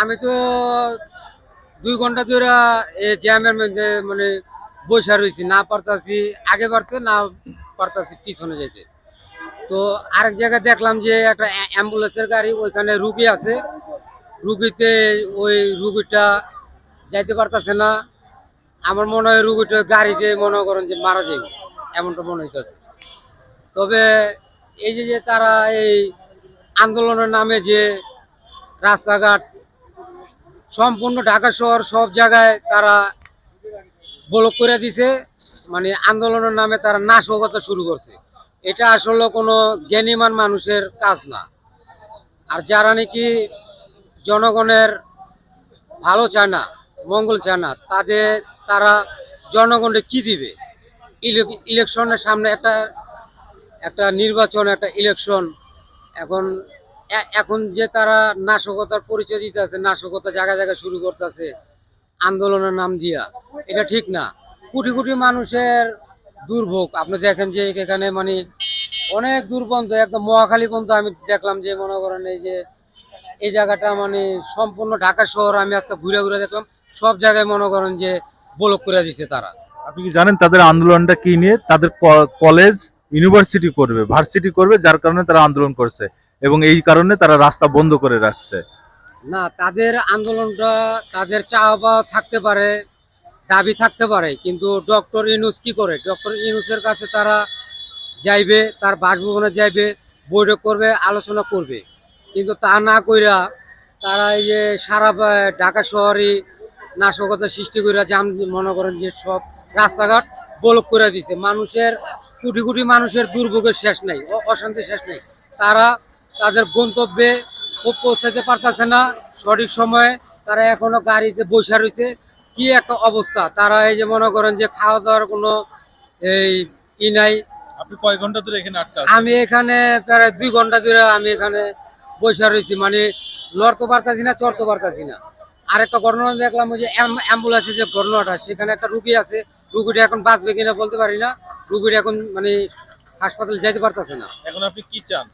আমি তো দুই ঘণ্টা ধরে এই জ্যামের মধ্যে মানে বসে রয়েছি, না পারতাছি, আগে বাড়তে না পারতাছি, পিছনে যেতে তো আরেক জায়গায় দেখলাম যে একটা অ্যাম্বুলেন্সের গাড়ি, ওইখানে রুগী আছে। রুগীতে ওই রুগীটা যাইতে পারতাছে না। আমার মনে হয় রুগীটা গাড়িতে মনে করেন যে মারা যাবে এমনটা মনে হইতেছে। তবে এই যে তারা এই আন্দোলনের নামে যে রাস্তাঘাট সম্পূর্ণ ঢাকা শহর সব জায়গায় তারা ব্লক করে দিছে। মানে আন্দোলনের নামে তারা নাশকতা শুরু করছে। এটা আসলে কোনো জ্ঞানীমান মানুষের কাজ না। আর যারা নাকি জনগণের ভালো চায় না, মঙ্গল চায় না, তাদের তারা জনগণকে কি দিবে? ইলে- ইলেকশনের সামনে একটা একটা নির্বাচন, একটা ইলেকশন এখন এখন যে তারা নাশকতার পরিচয় দিতে আছে নাশকতা জায়গা জায়গায় শুরু করতেছে, আন্দোলনের নাম দিয়া, এটা ঠিক না। কোটি কোটি মানুষের দুর্ভোগ। আপনি দেখেন যে এখানে মানে অনেক দূর পর্যন্ত একদম মহাখালী পর্যন্ত আমি দেখলাম যে মনে করেন এই যে, এই জায়গাটা মানে সম্পূর্ণ ঢাকা শহর, আমি আজকে ঘুরে ঘুরে দেখলাম, সব জায়গায় মনে করেন যে ব্লক করে দিছে তারা। আপনি কি জানেন তাদের আন্দোলনটা কি নিয়ে? তাদের কলেজ, ইউনিভার্সিটি করবে, ভার্সিটি করবে, যার কারণে তারা আন্দোলন করছে। এবং এই কারণে তারা রাস্তা বন্ধ করে রাখছে। না, তাদের আন্দোলনটা, তাদের চাওয়া থাকতে পারে, দাবি থাকতে পারে, কিন্তু ডক্টর ইনুস কি করে? ডক্টর ইনুসের কাছে তারা যাইবে, তার বাসভবনে যাইবে, বৈঠক করবে, আলোচনা করবে। কিন্তু তা না কইরা তারা এই যে সারা ঢাকা শহরে নাশকতা সৃষ্টি করে জাম মনে করেন যে সব রাস্তাঘাট ব্লক করে দিছে। মানুষের, কোটি কোটি মানুষের দুর্ভোগের শেষ নাই অশান্তির শেষ নেই। তারা তাদের গন্তব্যে পৌঁছাতে পারতেছে না। সঠিক সময়ে তারা এখনও গাড়িতে বসে রয়েছে। কি একটা অবস্থা? তারা এই যে মনে করেন যে খাওয়া দাওয়ার কোনো এই ই নাই। আপনি কয় ঘণ্টা ধরে এখানে আটকা আমি এখানে প্রায় দুই ঘণ্টা ধরে আমি এখানে বসে রয়েছি। মানে লড়তে পারতাছি না চড়তে পারতাছি না। আরেকটা ঘটনা দেখলাম ওই যে অ্যাম- অ্যাম্বুলেন্সের যে ঘটনাটা সেখানে একটা রুগী আছে। রুগীটা এখন বাঁচবে কিনা বলতে পারি না। রুগীটা এখন মানে হাসপাতালে যেতে পারতাছে না। এখন আপনি কি চান?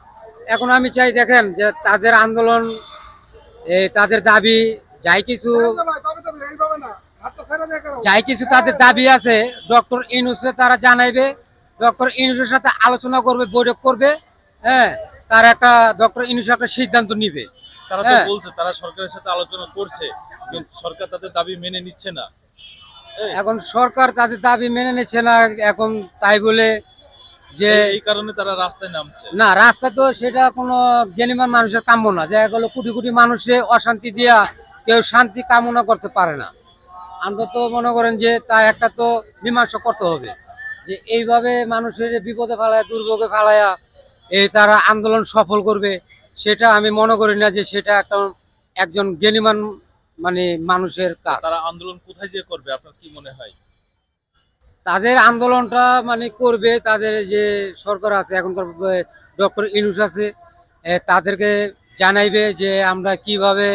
এখন আমি চাই দেখেন যে তাদের আন্দোলন তাদের দাবি যাই কিছু যাই কিছু তাদের দাবি আছে ডক্টর ইনুসে তারা জানাইবে ডক্টর ইনুসের সাথে আলোচনা করবে বৈঠক করবে হ্যাঁ তার একটা ডক্টর ইনুস একটা সিদ্ধান্ত নিবে তারা তো হ্যাঁ। বলছে তারা সরকারের সাথে আলোচনা করছে কিন্তু সরকার তাদের দাবি মেনে নিচ্ছে না এখন সরকার তাদের দাবি মেনে নিচ্ছে না এখন তাই বলে যে এই কারণে তারা রাস্তায় নামছে। না রাস্তা তো সেটা কোনো জ্ঞানীমান মানুষের কাম্য না। দেখা গেলো কোটি কোটি মানুষে অশান্তি দিয়া কেউ শান্তি কামনা করতে পারে না। আমরা তো মনে করেন যে তা একটা তো মীমাংসা করতে হবে। যে এইভাবে মানুষের বিপদে ফেলায় দুর্ভোগে ফেলায়া এই তারা আন্দোলন সফল করবে সেটা আমি মনে করি না যে সেটা একটা একজন জ্ঞানীমান মানে মানুষের কাজ। তারা আন্দোলন কোথায় যে করবে আপনার কি মনে হয়? তাদের আন্দোলনটা মানে করবে তাদের যে সরকার আছে এখনকার ডক্টর ইনুস আছে তাদেরকে জানাইবে যে আমরা কীভাবে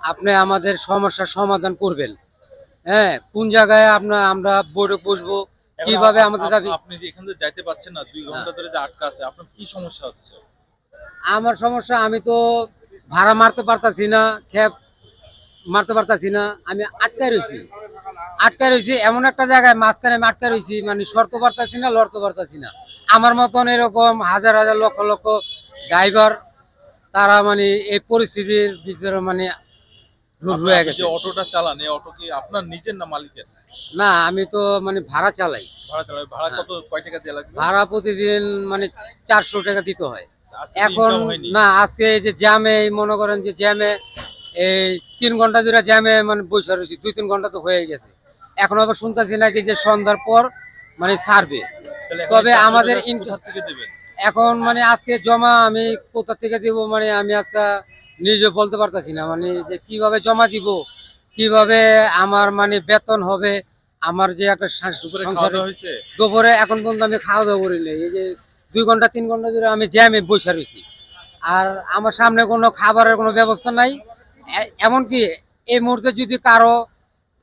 আপনি আমাদের সমস্যার সমাধান করবেন। হ্যাঁ কোন জায়গায় আপনার আমরা বৈঠক বসবো কীভাবে আমাদের দাবি আপনি যে এখান থেকে যাইতে পারছেন না দুই ঘণ্টা ধরে যে আটকা আছে আপনার কি সমস্যা হচ্ছে? আমার সমস্যা আমি তো ভাড়া মারতে পারতাছি না খ্যাপ মারতে পারতাছি না আমি আটকায় রয়েছি আটকায় রয়েছি এমন একটা জায়গায় মাঝখানে আমি আটকায় রয়েছি মানে সরতে পারতাছি না লড়তে পারতাছি না। আমার মতন এরকম হাজার হাজার লক্ষ লক্ষ ড্রাইভার তারা মানে এই পরিস্থিতির ভিতরে মানে রয়ে গেছে। অটোটা চালান এই অটো কি আপনার নিজের না মালিকের? না আমি তো মানে ভাড়া চালাই। ভাড়া হ্যাঁ। কত কয় টাকা দিয়ে লাগবে? ভাড়া প্রতিদিন মানে চারশো টাকা দিতে হয়। এখন না আজকে এই যে জ্যামে মনে করেন যে জ্যামে এই তিন ঘণ্টা ধরে জ্যামে মানে বসে রয়েছি দুই তিন ঘণ্টা তো হয়ে গেছে। এখন আবার শুনতেছি নাকি যে সন্ধ্যার পর মানে ছাড়বে। তবে আমাদের এখন মানে আজকে জমা আমি কোথা থেকে দিব মানে আমি আজকে নিজে বলতে পারতাছি না। মানে যে কীভাবে জমা দিব কীভাবে আমার মানে বেতন হবে আমার যে একটা দুপুরে এখন পর্যন্ত আমি খাওয়া দাওয়া করি নাই এই যে দুই ঘণ্টা তিন ঘণ্টা ধরে আমি জ্যামে বসে রয়েছি। আর আমার সামনে কোনো খাবারের কোনো ব্যবস্থা নাই। এমনকি এই মুহূর্তে যদি কারও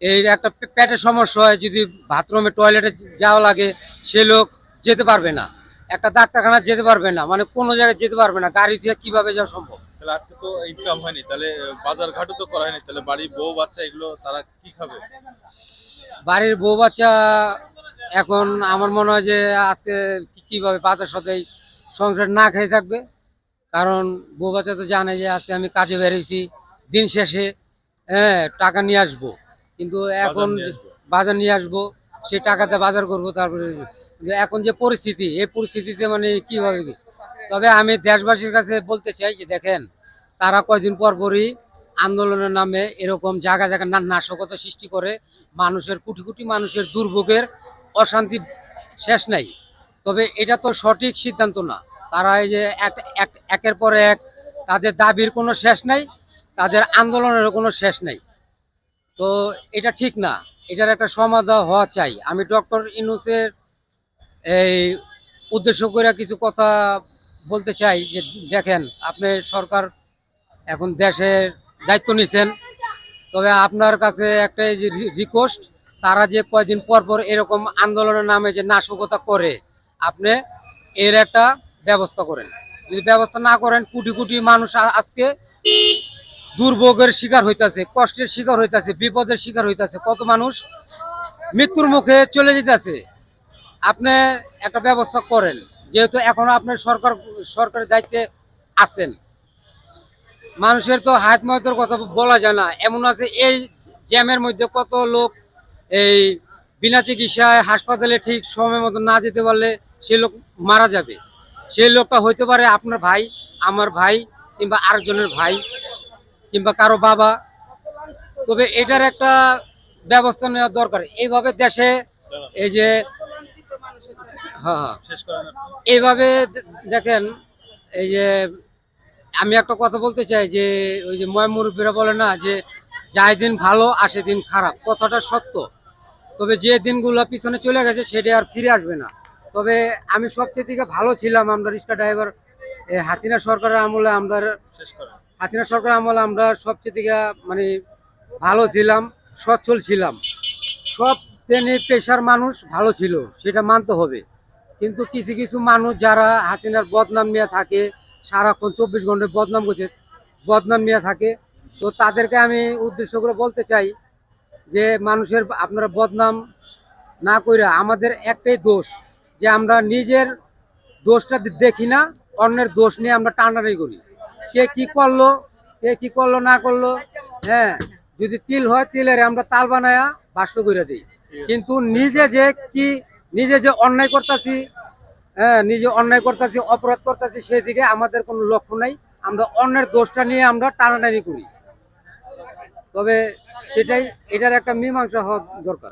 এই একটা পেটের সমস্যা হয় যদি বাথরুমে টয়লেটে যাওয়া লাগে সে লোক যেতে পারবে না। একটা ডাক্তারখানা যেতে পারবে না মানে কোনো জায়গায় যেতে পারবে না গাড়ি দিয়ে কীভাবে যাওয়া সম্ভব? তাহলে আজকে তো ইনকাম হয়নি তাহলে বাজার ঘাটও তো করা হয়নি তাহলে বাড়ির বউ বাচ্চা এগুলো তারা কি খাবে? বাড়ির বউ বাচ্চা এখন আমার মনে হয় যে আজকে কি- কীভাবে বাচ্চার সাথে সংসার না খেয়ে থাকবে। কারণ বউ বাচ্চা তো জানে যে আজকে আমি কাজে বেরিয়েছি দিন শেষে হ্যাঁ টাকা নিয়ে আসব। কিন্তু এখন বাজার নিয়ে আসব সেই টাকাতে বাজার করব তারপরে এখন যে পরিস্থিতি এই পরিস্থিতিতে মানে কীভাবে কি? তবে আমি দেশবাসীর কাছে বলতে চাই যে দেখেন তারা কয়দিন পর পরই আন্দোলনের নামে এরকম জায়গা জায়গা নাশকতা সৃষ্টি করে মানুষের কোটি কোটি মানুষের দুর্ভোগের অশান্তি শেষ নাই। তবে এটা তো সঠিক সিদ্ধান্ত না। তারা এই যে এক এক- একের পর এক তাদের দাবির কোনো শেষ নাই তাদের আন্দোলনের কোনো শেষ নাই। তো এটা ঠিক না। এটার একটা সমাধান হওয়া চাই। আমি ডক্টর ইনুসের এই উদ্দেশ্য করে কিছু কথা বলতে চাই যে, দেখেন, আপনি সরকার এখন দেশের দায়িত্ব নিছেন। তবে আপনার কাছে একটা যে রিকোয়েস্ট তারা যে কয়দিন পর পর এরকম আন্দোলনের নামে যে নাশকতা করে, আপনি এর একটা ব্যবস্থা করেন। যদি ব্যবস্থা না করেন, কোটি কোটি মানুষ আজকে দুর্ভোগের শিকার হইতাছে, কষ্টের শিকার হইতাছে, বিপদের শিকার হইতাছে, কত মানুষ মৃত্যুর মুখে চলে যেতেছে। আপনি একটা ব্যবস্থা করেন, যেহেতু এখন আপনার সরকার, সরকারের দায়িত্বে আছেন। মানুষের তো হাত ময়তের কথা বলা যায় না, এমন আছে এই জ্যামের মধ্যে কত লোক এই বিনা চিকিৎসায় হাসপাতালে ঠিক সময় মতো না যেতে পারলে সেই লোক মারা যাবে। সেই লোকটা হইতে পারে আপনার ভাই, আমার ভাই কিংবা আরেকজনের ভাই। কিংবা কারও বাবা। তবে এটার একটা ব্যবস্থা নেওয়া দরকার। এইভাবে দেশে এই যে হ্যাঁ হ্যাঁ। এইভাবে দেখেন এই যে আমি একটা কথা বলতে চাই যে ওই যে ময় মুরব্বীরা বলে না যে যায় দিন ভালো আসে দিন খারাপ। কথাটা সত্য। তবে যে দিনগুলো পিছনে চলে গেছে সেটা আর ফিরে আসবে না। তবে আমি সবচেয়ে থেকে ভালো ছিলাম আমরা রিক্সা ড্রাইভার হাসিনা সরকারের আমলে আমরা হাসিনা সরকার আমলে আমরা সবচেয়ে থেকে মানে ভালো ছিলাম, সচ্ছল ছিলাম। সব শ্রেণির পেশার মানুষ ভালো ছিল, সেটা মানতে হবে। কিন্তু কিছু কিছু মানুষ যারা হাসিনার বদনাম নিয়ে থাকে, সারাক্ষণ চব্বিশ ঘন্টায় বদনাম করছে, বদনাম নিয়ে থাকে, তো তাদেরকে আমি উদ্দেশ্য করে বলতে চাই যে, মানুষের আপনারা বদনাম না কইরা আমাদের একটাই দোষ, যে আমরা নিজের দোষটা দেখি না, অন্যের দোষ নিয়ে আমরা টানাটানি করি। কে কি করল, কে কি করল, না করল হ্যাঁ যদি তিল হয় তিলের আমরা তাল বানায়া বাস্ত করে দিই। কিন্তু নিজে যে কি, নিজে যে অন্যায় করতেছি হ্যাঁ নিজে অন্যায় করতেছি, অপরাধ করতেছি, সেই দিকে আমাদের কোনো লক্ষ্য নাই। আমরা অন্যের দোষটা নিয়ে আমরা টানাটানি করি। তবে সেটাই, এটার একটা মীমাংসা হওয়া দরকার।